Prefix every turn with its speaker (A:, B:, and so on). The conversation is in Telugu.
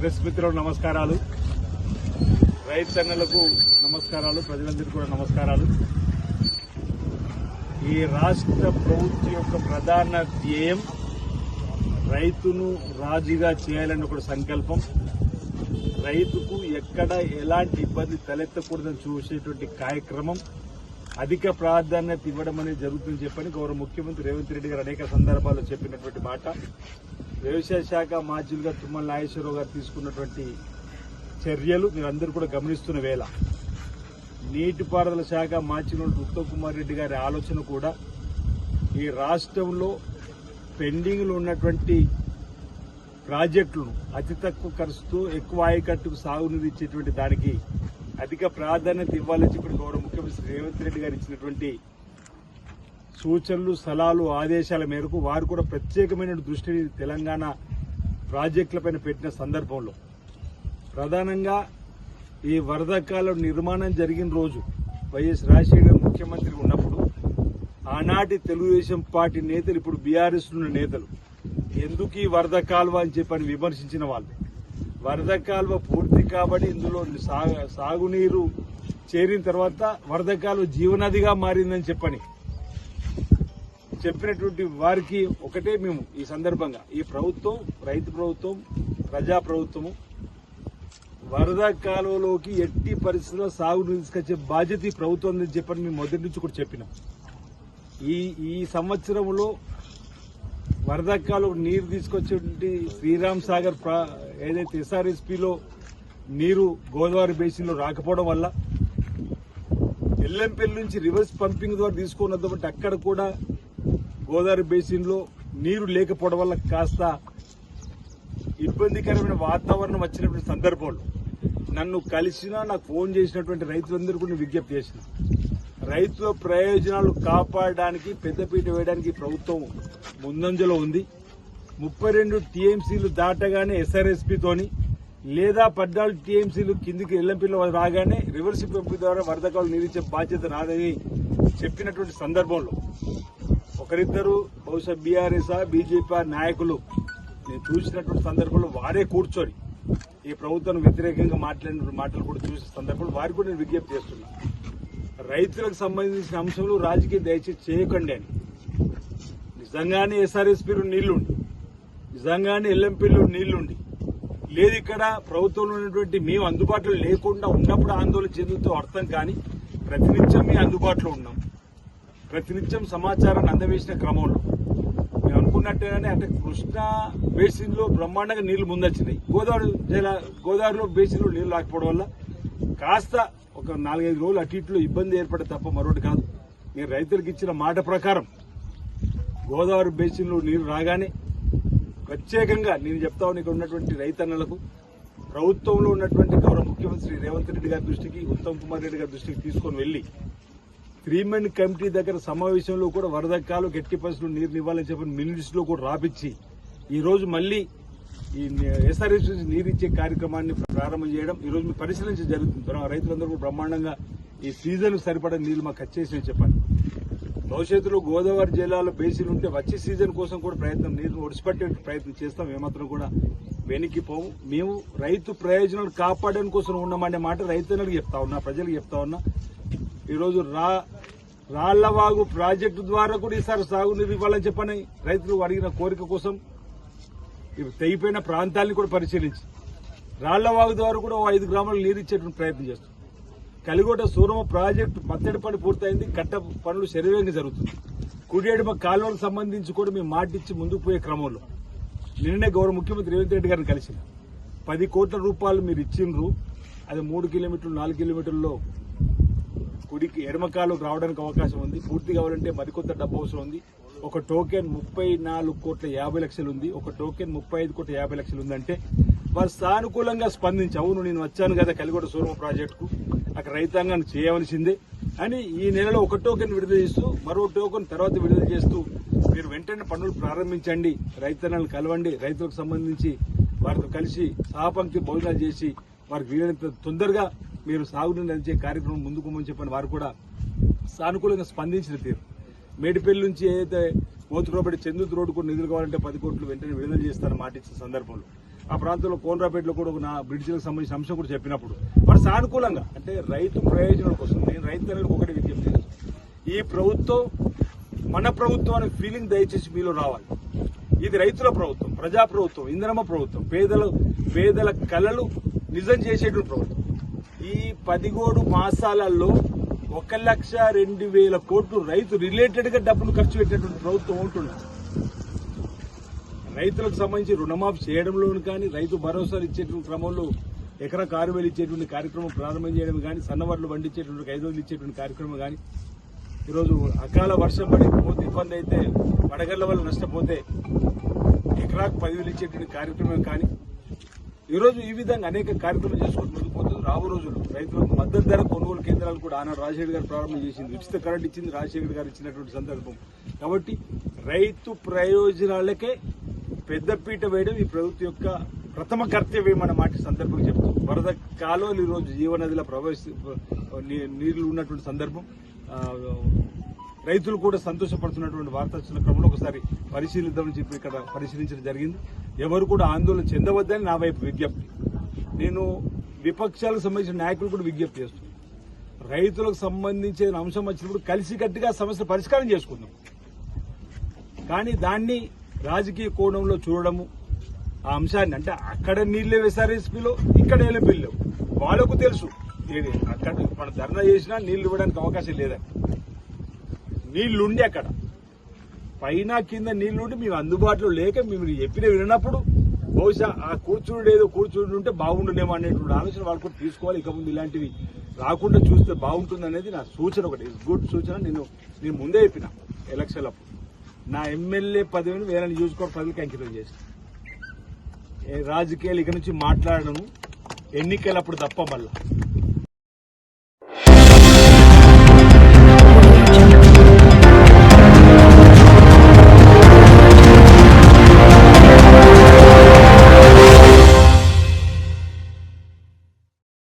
A: ప్రెస్ మిత్రులు నమస్కారాలు. రైతన్నలకు నమస్కారాలు ప్రజలందరికీ కూడా నమస్కారాలు. ఈ రాష్ట్ర ప్రభుత్వం యొక్క ప్రధాన ధ్యేయం రైతును రాజుగా చేయాలని ఒక సంకల్పం. రైతుకు ఎక్కడ ఎలాంటి ఇబ్బంది తలెత్తకూడదని చూసేటువంటి కార్యక్రమం. అధిక ప్రాధాన్యత ఇవ్వడం అనేది జరుగుతుందని చెప్పని గౌరవ ముఖ్యమంత్రి రేవంత్ రెడ్డి గారు అనేక సందర్భాల్లో చెప్పినటువంటి మాట. వ్యవసాయ శాఖ మాజీలుగా తుమ్మల నాగేశ్వరరావు గారు తీసుకున్నటువంటి చర్యలు మీరందరూ కూడా గమనిస్తున్న వేళ. నీటిపారుదల శాఖ మార్చిన ఉత్తమ్ కుమార్ రెడ్డి గారి ఆలోచన కూడా ఈ రాష్ట్రంలో పెండింగ్లో ఉన్నటువంటి ప్రాజెక్టులను అతి తక్కువ ఖర్చుతో ఎక్కువ ఆయకట్టుకు సాగునీరు ఇచ్చేటువంటి దానికి అధిక ప్రాధాన్యత ఇవ్వాలని చెప్పి గౌరవ ముఖ్యమంత్రి రేవంత్ రెడ్డి గారు ఇచ్చినటువంటి సూచనలు సలహాలు ఆదేశాల మేరకు వారు కూడా ప్రత్యేకమైన దృష్టిని తెలంగాణ ప్రాజెక్టులపైన పెట్టిన సందర్భంలో ప్రధానంగా ఈ వరద కాలం నిర్మాణం జరిగిన రోజు వైఎస్ రాజశేఖర్ ముఖ్యమంత్రి ఉన్నప్పుడు ఆనాటి తెలుగుదేశం పార్టీ నేతలు ఇప్పుడు బీఆర్ఎస్ ఉన్న నేతలు ఎందుకు ఈ వరద కాలువ అని చెప్పని విమర్శించిన వాళ్ళు. వరద కాలువ పూర్తి కాబట్టి ఇందులో సాగు సాగునీరు చేరిన తర్వాత వరద కాలువ జీవనదిగా మారిందని చెప్పని చెప్పినటువంటి వారికి ఒకటే మేము ఈ సందర్భంగా. ఈ ప్రభుత్వం రైతు ప్రభుత్వం ప్రజా ప్రభుత్వము వరద కాలువలోకి ఎట్టి పరిస్థితుల్లో సాగుని తీసుకొచ్చే బాధ్యత ఈ ప్రభుత్వం అని చెప్పని మేము మొదటి నుంచి కూడా చెప్పినాం. ఈ ఈ సంవత్సరంలో వరద కాలువ నీరు తీసుకొచ్చేటువంటి శ్రీరామ్ సాగర్ ఏదైతే ఎస్ఆర్ఎస్పిలో నీరు గోదావరి బేసిన్లో రాకపోవడం వల్ల ఎల్లంపల్లి నుంచి రివర్స్ పంపింగ్ ద్వారా తీసుకున్నటువంటి అక్కడ కూడా గోదావరి బేసిన్లో నీరు లేకపోవడం వల్ల కాస్త ఇబ్బందికరమైన వాతావరణం వచ్చినటువంటి సందర్భంలో నన్ను కలిసినా నాకు ఫోన్ చేసినటువంటి రైతులందరూ కూడా నేను విజ్ఞప్తి చేసిన. రైతుల ప్రయోజనాలు కాపాడడానికి పెద్దపీట వేయడానికి ప్రభుత్వం ముందంజలో ఉంది. ముప్పై రెండు టీఎంసీలు దాటగానే ఎస్ఆర్ఎస్పితోని లేదా పద్నాలుగు టీఎంసీలు కిందికి ఎల్లంపిలో రాగానే రివర్స్ పంపు ద్వారా వరదకాలు నిలిచే బాధ్యత నాదని చెప్పినటువంటి సందర్భంలో ఒకరిద్దరు బహుశా బీఆర్ఎస్ బీజేపీ నాయకులు నేను చూసినటువంటి సందర్భంలో వారే కూర్చొని ఈ ప్రభుత్వం వ్యతిరేకంగా మాట్లాడిన మాటలు కూడా చూసిన సందర్భంలో వారికి కూడా నేను విజ్ఞప్తి చేస్తున్నా. రైతులకు సంబంధించిన అంశంలో రాజకీయ దయచేసి చేయకండి అని. నిజంగానే ఎస్ఆర్ఎస్పీలు నీళ్ళుండి. నిజంగానే ఎల్ఎంపీలు నీళ్ళుండి. లేదు ఇక్కడ ప్రభుత్వంలో ఉన్నటువంటి మేము అందుబాటులో లేకుండా ఉన్నప్పుడు ఆందోళన చెందుతూ అర్థం కానీ ప్రతినిత్యం మీ అందుబాటులో ఉన్నాం. ప్రతినిత్యం సమాచారాన్ని అందవేసిన క్రమంలో. అనుకున్నట్టుగానే అంటే కృష్ణా బేసిన్లో బ్రహ్మాండంగా నీళ్ళు ముందొచ్చినాయి. గోదావరి జల గోదావరిలో బేసిన్లో నీళ్ళు రాకపోవడం వల్ల కాస్త ఒక నాలుగైదు రోజులు అటు ఇట్లో ఇబ్బంది ఏర్పడే తప్ప మరొకటి కాదు. మీరు రైతులకు ఇచ్చిన మాట ప్రకారం గోదావరి బేసిన్లో నీరు రాగానే ప్రత్యేకంగా నేను చెప్తా ఇక్కడ ఉన్నటువంటి రైతన్నలకు ప్రభుత్వంలో ఉన్నటువంటి గౌరవ ముఖ్యమంత్రి రేవంత్ రెడ్డి గారి దృష్టికి ఉత్తమ్ కుమార్ రెడ్డి గారి దృష్టికి తీసుకొని వెళ్ళి త్రీమెన్ కమిటీ దగ్గర సమావేశంలో కూడా వరద కాలు గట్టి పరిస్థితులు నీరు ఇవ్వాలని చెప్పి మినిట్స్లో కూడా రాపిచ్చి ఈ రోజు మళ్ళీ ఈ ఎస్ఆర్ఎస్ నుంచి నీరు ఇచ్చే కార్యక్రమాన్ని ప్రారంభం చేయడం ఈ రోజు మీ జరుగుతుంది. రైతులందరూ కూడా బ్రహ్మాండంగా ఈ సీజన్ సరిపడా నీళ్ళు మాకు వచ్చేసి చెప్పాలి. భవిష్యత్తులో గోదావరి జిల్లాలో బేసిన్ ఉంటే వచ్చే సీజన్ కోసం కూడా ప్రయత్నం నీరు ఒడిసిపట్టే ప్రయత్నం చేస్తాం. ఏమాత్రం కూడా వెనక్కి పోము. మేము రైతు ప్రయోజనాలు కాపాడడం కోసం ఉన్నామనే మాట రైతులకు చెప్తా ఉన్నా ప్రజలకు చెప్తా ఉన్నా ఈరోజు రా రాళ్ళవాగు ప్రాజెక్టు ద్వారా కూడా ఈసారి సాగునీరు ఇవ్వాలని చెప్పని రైతులు అడిగిన కోరిక కోసం ఇవి తెగిపోయిన ప్రాంతాలను కూడా పరిశీలించి రాళ్ళవాగు ద్వారా కూడా ఓ ఐదు గ్రామాలు నీరు ఇచ్చేటువంటి ప్రయత్నం చేస్తాం కలిగోట సూరమ ప్రాజెక్టు పత్తడి పని పూర్తయింది కట్ట పనులు శరీరంగా జరుగుతుంది కుడియడమ కాలువలకు సంబంధించి కూడా మేము మాటిచ్చి ముందుకు పోయే క్రమంలో నిన్ననే గౌరవ ముఖ్యమంత్రి రేవంత్ రెడ్డి గారిని కలిసిన. పది కోట్ల రూపాయలు మీరు ఇచ్చిండ్రు అది మూడు కిలోమీటర్లు నాలుగు కిలోమీటర్లలో కుడికి ఎడమకాలు రావడానికి అవకాశం ఉంది. పూర్తి కావాలంటే మరికొంత డబ్బు అవసరం ఉంది. ఒక టోకెన్ ముప్పై నాలుగు కోట్ల యాభై లక్షలు ఉంది. ఒక టోకెన్ ముప్పై ఐదు కోట్ల యాభై లక్షలు ఉందంటే వారు సానుకూలంగా స్పందించి అవును నేను వచ్చాను కదా కలిగొడ సూర్మ ప్రాజెక్టుకు. అక్కడ రైతాంగాన్ని చేయవలసిందే అని ఈ నెలలో ఒక టోకెన్ విడుదల చేస్తూ మరో టోకెన్ తర్వాత విడుదల చేస్తూ మీరు వెంటనే పనులు ప్రారంభించండి. రైతన్నలు కలవండి. రైతులకు సంబంధించి వారితో కలిసి సహపంక్తి భోజనాలు చేసి వారికి వీలైనంత తొందరగా మీరు సాగునీరు అందించే కార్యక్రమం ముందుకోమని చెప్పని వారు కూడా సానుకూలంగా స్పందించిన తీరు. మేడిపల్లి నుంచి ఏదైతే మోతుకురాబడి చందుతు రోడ్డు కూడా నిధులు కావాలంటే పది కోట్లు వెంటనే విడుదల చేస్తారని మాట ఇచ్చిన సందర్భంలో. ఆ ప్రాంతంలో కోనరాపేటలో కూడా ఒక నా బ్రిడ్జిలకు సంబంధించిన అంశం కూడా చెప్పినప్పుడు మరి సానుకూలంగా అంటే రైతు ప్రయోజనం కోసం నేను రైతు ఒకటి విజ్ఞప్తి ఈ ప్రభుత్వం మన ప్రభుత్వం అనే ఫీలింగ్ దయచేసి మీలో రావాలి. ఇది రైతుల ప్రభుత్వం ప్రజా ప్రభుత్వం ఇంద్రమ్మ ప్రభుత్వం పేదల పేదల కళలు నిజం చేసేటువంటి ప్రభుత్వం. ఈ పదిగోడు మాసాలలో ఒక లక్ష రెండు వేల కోట్లు రైతు రిలేటెడ్గా డబ్బులు ఖర్చు పెట్టేటువంటి ప్రభుత్వం ఉంటుంది? రైతులకు సంబంధించి రుణమాఫీ చేయడంలోను కానీ రైతు భరోసాలు ఇచ్చేటువంటి క్రమంలో ఎకరా కారు వేలు ఇచ్చేటువంటి కార్యక్రమం ప్రారంభం చేయడం కానీ సన్నవర్లు పండించేటువంటి ఐదు వందలు ఇచ్చేటువంటి కార్యక్రమం కానీ ఈరోజు అకాల వర్షం పడి పోతే ఇబ్బంది అయితే వడగళ్ళ వల్ల నష్టపోతే ఎకరాకు పదివేలు ఇచ్చేటువంటి కార్యక్రమం కానీ ఈరోజు ఈ విధంగా అనేక కార్యక్రమాలు చేసుకుంటూ ముందుకు రాబో రోజులు రైతులకు మద్దతు ధర కొనుగోలు కేంద్రాలు కూడా ఆనాడు రాజశేఖర్ గారు ప్రారంభం చేసింది. ఉచిత కరెంట్ ఇచ్చింది రాజశేఖర్ గారు ఇచ్చినటువంటి సందర్భం. కాబట్టి రైతు ప్రయోజనాలకే పెద్దపీట వేయడం ఈ ప్రభుత్వం యొక్క ప్రథమ కర్తవ్యం అన్న మాట ఈ సందర్భంగా చెప్తూ వరద కాలువలు ఈరోజు జీవనదిలో ప్రవేశ నీ- నీళ్ళు ఉన్నటువంటి సందర్భం. రైతులు కూడా సంతోషపడుతున్నటువంటి వార్త వచ్చిన క్రమంలో ఒకసారి పరిశీలిద్దామని చెప్పి ఇక్కడ పరిశీలించడం జరిగింది. ఎవరు కూడా ఆందోళన చెందవద్దని నా వైపు విజ్ఞప్తి. నేను విపక్షాలకు సంబంధించిన నాయకులు కూడా విజ్ఞప్తి చేస్తున్నాను రైతులకు సంబంధించిన అంశం వచ్చినప్పుడు కలిసికట్టుగా సమస్య పరిష్కారం చేసుకుందాం. కానీ దాన్ని రాజకీయ కోణంలో చూడడము ఆ అంశాన్ని అంటే అక్కడ నీళ్ళే వేసారు ఎస్పీలో ఇక్కడ ఎల్ఎంపీలు లేవు. వాళ్ళకు తెలుసు. ఏది అక్కడ మన ధర్నా చేసినా నీళ్ళు ఇవ్వడానికి అవకాశం లేదని నీళ్ళుండి అక్కడ. పైన కింద నీళ్ళుండి మేము అందుబాటులో లేక మేము చెప్పిన వినప్పుడు బహుశా ఆ కూర్చుండేదో కూర్చుండి ఉంటే బాగుండునేమో అనేటువంటి ఆలోచన వాళ్ళు కూడా తీసుకోవాలి. ఇక ముందు ఇలాంటివి రాకుండా చూస్తే బాగుంటుంది అనేది నా సూచన ఒకటి. గుడ్ సూచన. నేను నేను ముందే చెప్పిన ఎలక్షన్లప్పుడు నా ఎమ్మెల్యే పదవిని వేరే నియోజకవర్గ పదవికి అంకితం చేసి రాజకీయాలు ఇక నుంచి మాట్లాడను. ఎన్నికలప్పుడు తప్ప మళ్ళీ.